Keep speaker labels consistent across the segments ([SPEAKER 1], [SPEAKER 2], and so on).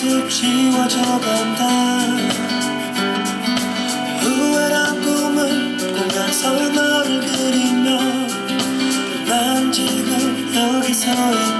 [SPEAKER 1] 하나씩 지워져 간다. 후회란 꿈을 꾸면서 너를 그리며 난 지금 여기 서 있다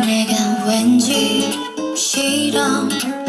[SPEAKER 2] 내가 왠지 싫어.